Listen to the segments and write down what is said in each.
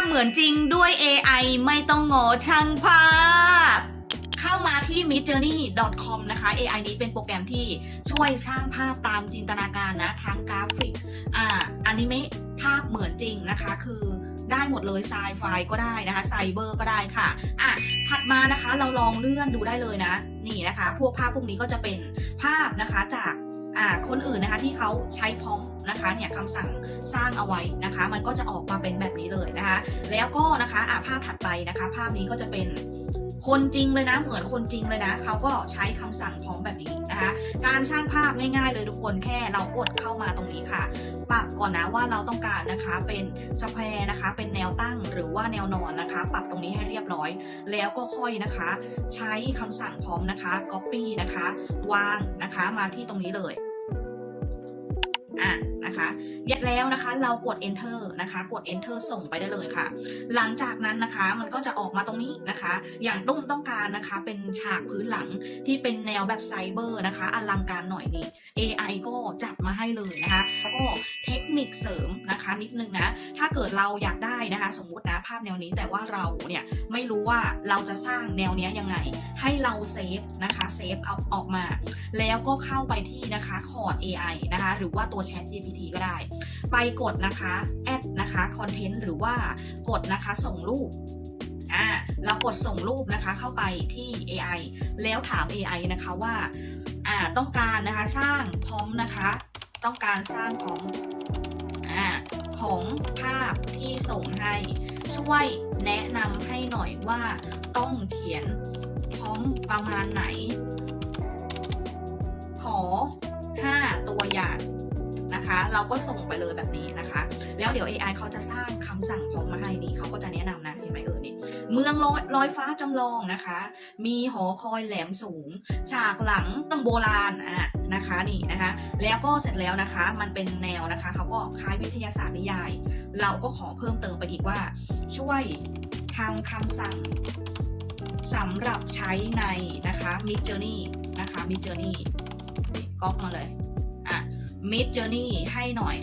พเหมือนจริงด้วย AI ไม่ต้องงอช่างภาพ เข้ามาที่ midjourney.com นะคะ AI นี้เป็นโปรแกรมที่ช่วยสร้างภาพตามจินตนาการนะ ทั้งกราฟิก อ่าอนิเมะภาพเหมือนจริงนะคะ คือได้หมดเลยไซไฟก็ได้นะคะไซเบอร์ก็ได้ค่ะอะถัดมานะคะเราลองเลื่อนดูได้เลยนะ นี่นะคะ พวกภาพพวกนี้ก็จะเป็นภาพนะคะจาก คนอื่นนะคะที่เขาใช้พร้อมนะคะเนี่ยคำสั่งสร้างเอาไว้นะคะ มันก็จะออกมาเป็นแบบนี้เลยนะคะ แล้วก็นะคะภาพถัดไปนะคะ ภาพนี้ก็จะเป็น คนจริงเลยนะ เหมือนคนจริงเลยนะเขาก็ใช้คำสั่งพร้อมแบบนี้นะคะการสร้างภาพง่ายๆ เลยทุกคนแค่เรากดเข้ามาตรงนี้ค่ะปรับก่อนนะว่าเราต้องการนะคะเป็นสแควร์นะคะ เป็นแนวตั้งหรือว่าแนวนอนนะคะ ปรับตรงนี้ให้เรียบร้อย แล้วก็ค่อยนะคะ ใช้คำสั่งพร้อมนะคะ copy นะคะ วางนะคะมาที่ตรงนี้เลยอะ นะคะเย็ดแล้วนะคะ เรากด enter นะคะ กด enter ส่งไปได้เลยค่ะ หลังจากนั้นนะคะมันก็จะออกมาตรงนี้นะคะ อย่างตุ้มต้องการนะคะ เป็นฉากพื้นหลังที่เป็นแนวแบบไซเบอร์นะคะอลังการหน่อยนี่ AI ก็จัดมาให้เลยนะคะแล้วก็ นิคเสริมนะคะนิดนึงนะ ถ้าเกิดเราอยากได้นะคะ สมมตินะภาพแนวนี้แต่ว่าเราเนี่ยไม่รู้ว่าเราจะสร้างแนวนี้ยยังไง ให้เราเซฟนะคะเซฟเอาออกมา แล้วก็เข้าไปที่นะคะคอร์ด AI นะคะ หรือว่าตัว Chat GPT ก็ได้ ไปกดนะคะแอดนะคะคอนเทนต์หรือว่ากดนะคะส่งรูปอ่าเรากดส่งรูปนะคะเข้าไปที่ AI แล้วถาม AI นะคะว่าอ่าต้องการนะคะสร้างพร้อมนะคะ ต้องการสร้างของอของภาพที่ส่งให้ช่วยแนะนำให้หน่อยว่าต้องเขียนพร้อมประมาณไหน ขอ 5 ตัวอย่างนะคะ เราก็ส่งไปเลยแบบนี้นะคะ แล้วเดี๋ยว AI เขาจะสร้างคำสั่งพร้อมมาให้นี่เขาก็ เมืองลอยลอยฟ้าจำลองนะคะ มีหอคอยแหลมสูง ฉากหลังต้องโบราณอะนะคะนี่นะคะ แล้วก็เสร็จแล้วนะคะ มันเป็นแนวนะคะเขาก็คล้ายวิทยาศาสตร์นิยาย เราก็ขอเพิ่มเติมไปอีกว่า ช่วยทำคำสั่งสำหรับใช้ในนะคะ Mid Journey นะคะ Mid Journey ก๊อปมาเลยอะ Mid Journey ให้หน่อย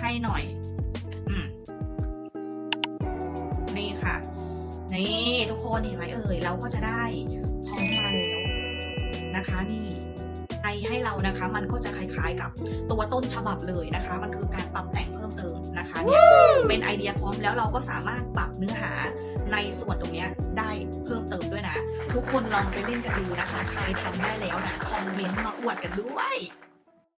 ให้หน่อย นี่ทุกคนเห็นไหมเอ่ยเราก็จะได้พร้อมมาแล้วนะคะนี่ไอให้เรานะคะ มันก็จะคล้ายๆกับตัวต้นฉบับเลยนะคะ มันคือการปรับแต่งเพิ่มเติมนะคะเนี่ยเป็นไอเดียพร้อมแล้วเราก็สามารถปรับเนื้อหาในส่วนตรงเนี้ยได้เพิ่มเติมด้วยนะ ทุกคนลองไปเล่นกันดูนะคะ ใครทำได้แล้วนะคอมเมนต์มาอวดกันด้วย